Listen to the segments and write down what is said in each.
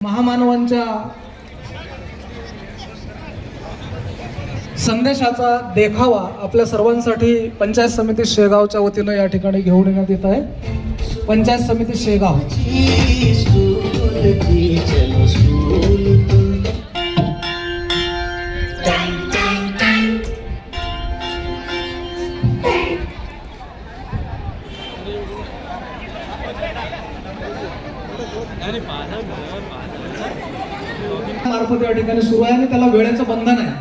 महामानवांच्या संदेशाचा देखावा आपल्या सर्वांसाठी पंचायत समिती शेगावच्या वतीनं या ठिकाणी घेऊन येण्यात येत आहे. पंचायत समिती शेगाव स्कूल की चलो स्कूल तुम मार्फत या ठिकाणी सुरू आहे आणि त्याला वेळेचं बंधन आहे.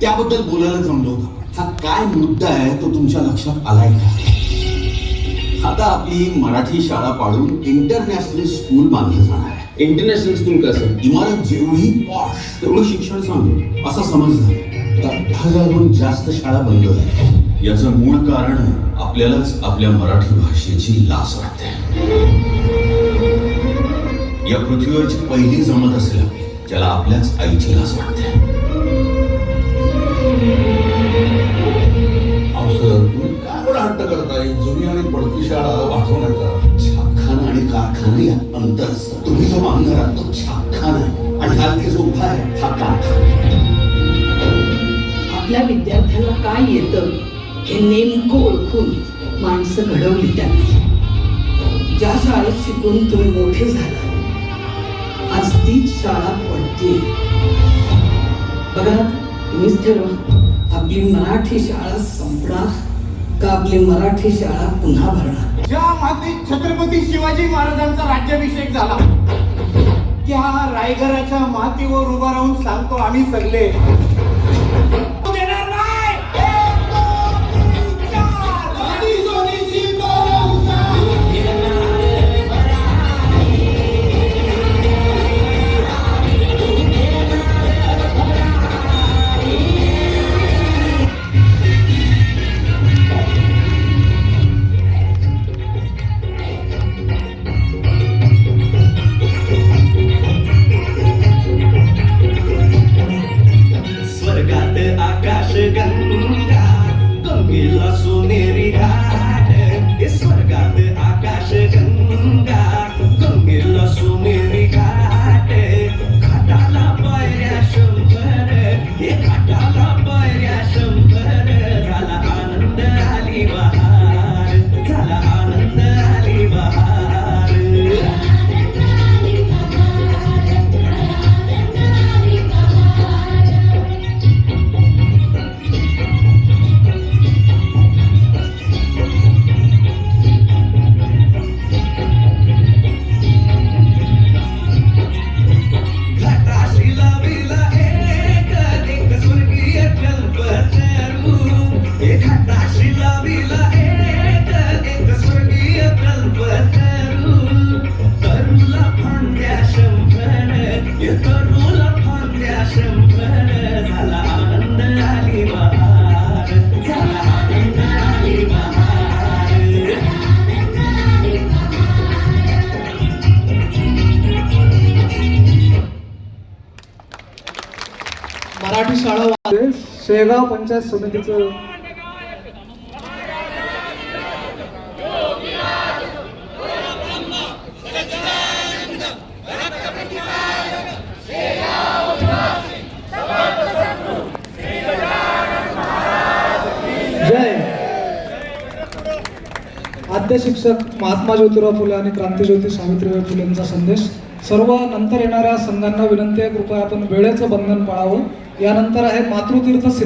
त्याबद्दल बोलायला जमलो होतं. हा काय मुद्दा आहे तो तुमच्या लक्षात आलाय का? आता आपली मराठी शाळा पाडून इंटरनॅशनल स्कूल बांधलं जाणार आहे. इंटरनॅशनल स्कूल कसं इमारत जेवढी पॉश तेवढं शिक्षण चांगलं असं समजलं आता दहा हजारहून जास्त शाळा बंद आहेत याचं मूळ कारण आपल्यालाच आपल्या मराठी भाषेची लाज वाटते. या पृथ्वीवरची पहिली जमत असेल आपली ज्याला आपल्याच आईची लाज वाटते. हलके हा कारखाना आहे. आपल्या विद्यार्थ्याला काय येतं हे नेमकं ओळखून माणसं घडवली त्यांनी ज्या शाळेत शिकून तुम्ही मोठे झाला आज तीच शाळा पडते बघा तुम्हीच ठरवा आपली मराठी शाळा संपणार का आपली मराठी शाळा पुन्हा भरणार ज्या मातीत छत्रपती शिवाजी महाराजांचा राज्याभिषेक झाला त्या रायगडाच्या मातीवर उभा राहून सांगतो आम्ही सगळे. शेगाव पंचायत समितीचं जय. आद्य शिक्षक महात्मा ज्योतिराव फुले आणि क्रांतीज्योती सावित्रीबाई फुलेंचा संदेश. सर्व नंतर येणाऱ्या संघांना विनंती आहे कृपया आपण वेळेचं बंधन पाळावं. यानंतर आहे मातृतीर्थ सिद्ध